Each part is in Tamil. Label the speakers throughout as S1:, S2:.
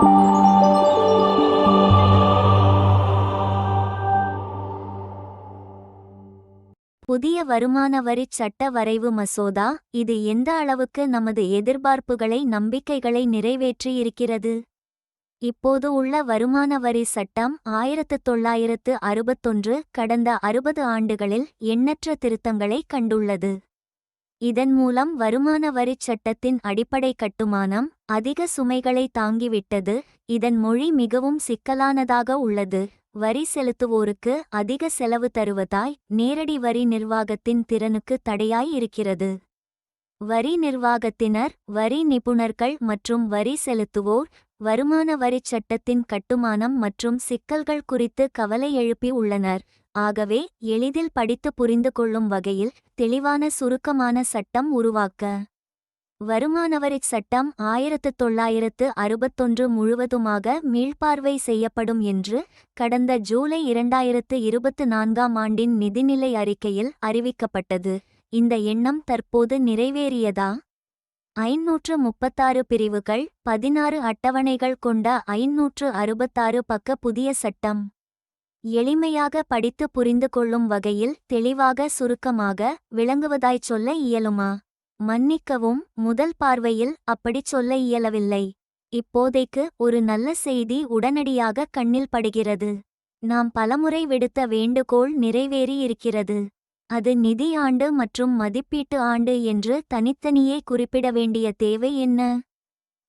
S1: புதிய வருமான வரிச் சட்ட வரைவு மசோதா இது எந்த அளவுக்கு நமது எதிர்பார்ப்புகளை நம்பிக்கைகளை நிறைவேற்றியிருக்கிறது இப்போது உள்ள வருமான வரி சட்டம் ஆயிரத்து தொள்ளாயிரத்து அறுபத்தொன்று கடந்த அறுபது ஆண்டுகளில் எண்ணற்ற திருத்தங்களை கண்டுள்ளது. இதன் மூலம் வருமான வரிச் சட்டத்தின் அடிப்படை கட்டுமானம் அதிக சுமைகளை தாங்கிவிட்டது. இதன் மொழி மிகவும் சிக்கலானதாக உள்ளது. வரி செலுத்துவோருக்கு அதிக செலவு தருவதாய் நேரடி வரி நிர்வாகத்தின் திறனுக்கு தடையாய் இருக்கிறது. வரி நிர்வாகத்தினர் வரி நிபுணர்கள் மற்றும் வரி செலுத்துவோர் வருமான வரிச் சட்டத்தின் கட்டுமானம் மற்றும் சிக்கல்கள் குறித்து கவலை எழுப்பி உள்ளனர். ஆகவே எளிதில் படித்து புரிந்து கொள்ளும் வகையில் தெளிவான சுருக்கமான சட்டம் உருவாக்க வருமானவரிச் சட்டம் ஆயிரத்து தொள்ளாயிரத்து அறுபத்தொன்று முழுவதுமாக மீள்பார்வை செய்யப்படும் என்று கடந்த ஜூலை இரண்டாயிரத்து இருபத்து நான்காம் ஆண்டின் நிதிநிலை அறிக்கையில் அறிவிக்கப்பட்டது. இந்த எண்ணம் தற்போது நிறைவேறியதா? ஐநூற்று முப்பத்தாறு பிரிவுகள் பதினாறு அட்டவணைகள் கொண்ட ஐநூற்று அறுபத்தாறு பக்க புதிய சட்டம். எளிமையாக படித்து புரிந்து கொள்ளும் வகையில் தெளிவாக சுருக்கமாக விளங்குவதாய்ச் சொல்ல இயலுமா? மன்னிக்கவும் முதல் பார்வையில் அப்படிச் சொல்ல இயலவில்லை. இப்போதைக்கு ஒரு நல்ல செய்தி உடனடியாக கண்ணில் படுகிறது. நாம் பலமுறை விடுத்த வேண்டுகோள் நிறைவேறியிருக்கிறது அது நிதி ஆண்டு மற்றும் மதிப்பீட்டு ஆண்டு என்று தனித்தனியே குறிப்பிட வேண்டிய தேவை என்ன?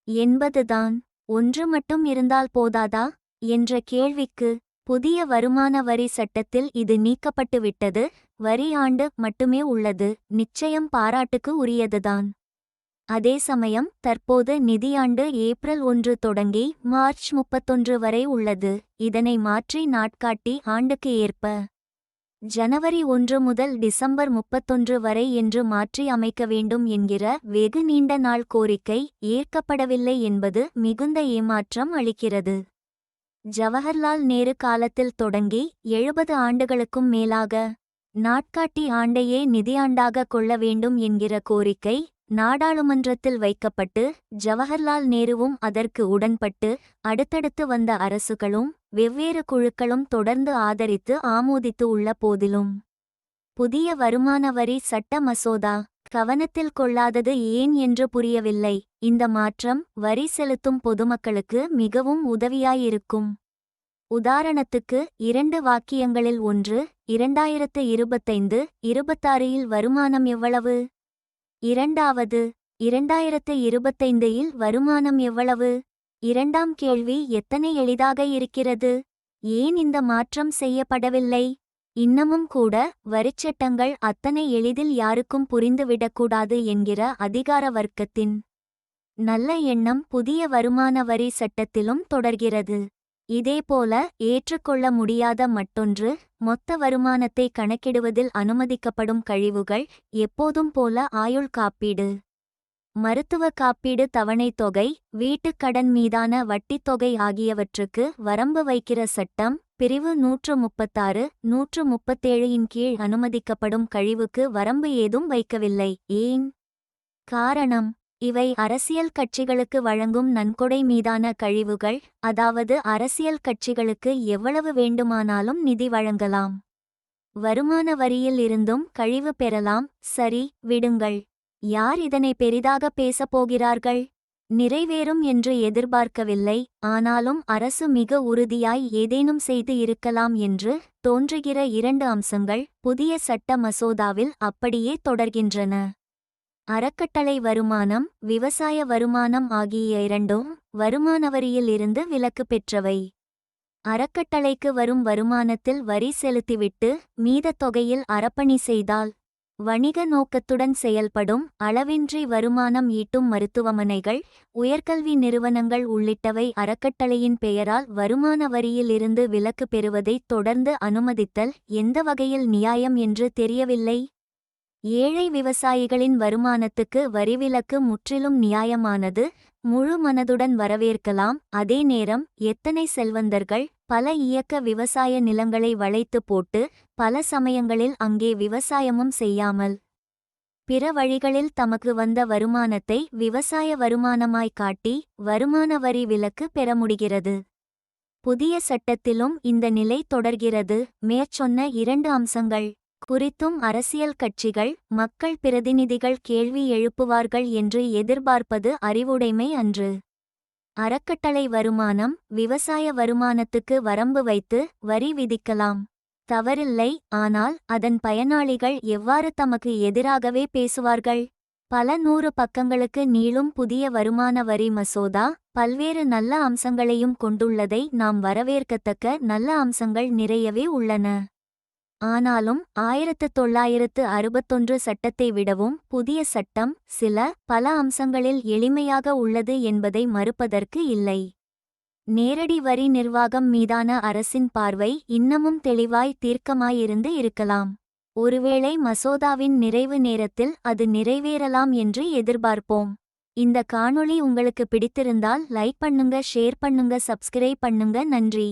S1: என்பதுதான். ஒன்று மட்டும் இருந்தால் போதாதா? என்ற கேள்விக்கு புதிய வருமான வரி சட்டத்தில் இது நீக்கப்பட்டுவிட்டது. வரி ஆண்டு மட்டுமே உள்ளது நிச்சயம் பாராட்டுக்கு உரியதுதான். அதே சமயம் தற்போது நிதியாண்டு ஏப்ரல் ஒன்று தொடங்கி மார்ச் முப்பத்தொன்று வரை உள்ளது இதனை மாற்றி நாட்காட்டி ஆண்டுக்கு ஏற்ப. ஜனவரி ஒன்று முதல் டிசம்பர் முப்பத்தொன்று வரை என்று மாற்றி அமைக்க வேண்டும் என்கிற வெகு நீண்ட நாள் கோரிக்கை ஏற்கப்படவில்லை என்பது மிகுந்த ஏமாற்றம் அளிக்கிறது. ஜவஹர்லால் நேரு காலத்தில் தொடங்கி எழுபது ஆண்டுகளுக்கும் மேலாக நாட்காட்டி ஆண்டையே நிதியாண்டாக கொள்ள வேண்டும் என்கிற கோரிக்கை நாடாளுமன்றத்தில் வைக்கப்பட்டு ஜவஹர்லால் நேருவும் அதற்கு உடன்பட்டு அடுத்தடுத்து வந்த அரசுகளும் வெவ்வேறு குழுக்களும் தொடர்ந்து ஆதரித்து ஆமோதித்து உள்ள போதிலும். புதிய வருமான வரி சட்ட மசோதா கவனத்தில் கொள்ளாதது ஏன் என்று புரியவில்லை. இந்த மாற்றம் வரி செலுத்தும் பொதுமக்களுக்கு மிகவும் உதவியாயிருக்கும். உதாரணத்துக்கு இரண்டு வாக்கியங்களில் ஒன்று இரண்டாயிரத்து இருபத்தைந்து இருபத்தாறில் வருமானம் எவ்வளவு? இரண்டாவது இரண்டாயிரத்து இருபத்தைந்தில் வருமானம் எவ்வளவு? இரண்டாம் கேள்வி எத்தனை எளிதாக இருக்கிறது? ஏன் இந்த மாற்றம் செய்யப்படவில்லை? இன்னமும் கூட வரிச்சட்டங்கள் அத்தனை எளிதில் யாருக்கும் புரிந்துவிடக்கூடாது என்கிற அதிகார வர்க்கத்தின் நல்ல எண்ணம் புதிய வருமான வரி சட்டத்திலும் தொடர்கிறது. இதேபோல ஏற்றுக்கொள்ள முடியாத மற்றொன்று மொத்த வருமானத்தை கணக்கிடுவதில் அனுமதிக்கப்படும் கழிவுகள் எப்போதும் போல ஆயுள் காப்பீடு. மருத்துவ காப்பீடு தவணைத் தொகை வீட்டுக் கடன் மீதான வட்டித் தொகை ஆகியவற்றுக்கு வரம்பு வைக்கிற சட்டம் பிரிவு நூற்று முப்பத்தாறு நூற்று முப்பத்தேழு இன் கீழ் அனுமதிக்கப்படும் கழிவுக்கு வரம்பு ஏதும் வைக்கவில்லை. ஏன்? காரணம் இவை அரசியல் கட்சிகளுக்கு வழங்கும் நன்கொடை மீதான கழிவுகள் அதாவது அரசியல் கட்சிகளுக்கு எவ்வளவு வேண்டுமானாலும் நிதி வழங்கலாம். வருமான வரியில் இருந்தும் கழிவு பெறலாம். சரி விடுங்கள். யார் இதனை பெரிதாக பேசப் போகிறார்கள்? நிறைவேறும் என்று எதிர்பார்க்கவில்லை. ஆனாலும் அரசு மிக உறுதியாய் ஏதேனும் செய்து இருக்கலாம் என்று தோன்றுகிற இரண்டு அம்சங்கள் புதிய சட்ட மசோதாவில் அப்படியே தொடர்கின்றன. அறக்கட்டளை வருமானம் விவசாய வருமானம் ஆகிய இரண்டும் வருமான வரியில் இருந்து விலக்கு பெற்றவை. அறக்கட்டளைக்கு வரும் வருமானத்தில் வரி செலுத்திவிட்டு மீதத் தொகையில் அறப்பணி செய்தால் வணிக நோக்கத்துடன் செயல்படும் அளவின்றி வருமானம் ஈட்டும் மருத்துவமனைகள் உயர்கல்வி நிறுவனங்கள் உள்ளிட்டவை அறக்கட்டளையின் பெயரால் வருமான வரியிலிருந்து விலக்கு பெறுவதை தொடர்ந்து அனுமதித்தல் எந்த வகையில் நியாயம் என்று தெரியவில்லை? ஏழை விவசாயிகளின் வருமானத்துக்கு வரிவிலக்கு முற்றிலும் நியாயமானது முழு மனதுடன் வரவேற்கலாம். அதே நேரம் எத்தனை செல்வந்தர்கள் பல இயக்க விவசாய நிலங்களை வளைத்து போட்டு பல சமயங்களில் அங்கே விவசாயமும் செய்யாமல் பிற வழிகளில் தமக்கு வந்த வருமானத்தை விவசாய வருமானமாய் காட்டி வருமான வரி விலக்கு பெற முடிகிறது. புதிய சட்டத்திலும் இந்த நிலை தொடர்கிறது. மேற்சொன்ன இரண்டு அம்சங்கள். குறித்தும் அரசியல் கட்சிகள் மக்கள் பிரதிநிதிகள் கேள்வி எழுப்புவார்கள் என்று எதிர்பார்ப்பது அறிவுடைமை அன்று. அறக்கட்டளை வருமானம் விவசாய வருமானத்துக்கு வரம்பு வைத்து வரி விதிக்கலாம். தவறில்லை ஆனால் அதன் பயனாளிகள் எவ்வாறு தமக்கு எதிராகவே பேசுவார்கள்? பல நூறு பக்கங்களுக்கு நீளும் புதிய வருமான வரி மசோதா பல்வேறு நல்ல அம்சங்களையும் கொண்டுள்ளதை நாம் வரவேற்கத்தக்க நல்ல அம்சங்கள் நிறையவே உள்ளன. ஆனாலும் ஆயிரத்து தொள்ளாயிரத்து அறுபத்தொன்று சட்டத்தை விடவும் புதிய சட்டம் சில பல அம்சங்களில் எளிமையாக உள்ளது என்பதை மறுப்பதற்கு இல்லை. நேரடி வரி நிர்வாகம் மீதான அரசின் பார்வை இன்னமும் தெளிவாய் தீர்க்கமாயிருந்து இருக்கலாம். ஒருவேளை மசோதாவின் நிறைவு நேரத்தில் அது நிறைவேறலாம் என்று எதிர்பார்ப்போம். இந்த காணொளி உங்களுக்கு பிடித்திருந்தால் லைக் பண்ணுங்க ஷேர் பண்ணுங்க சப்ஸ்கிரைப் பண்ணுங்க நன்றி.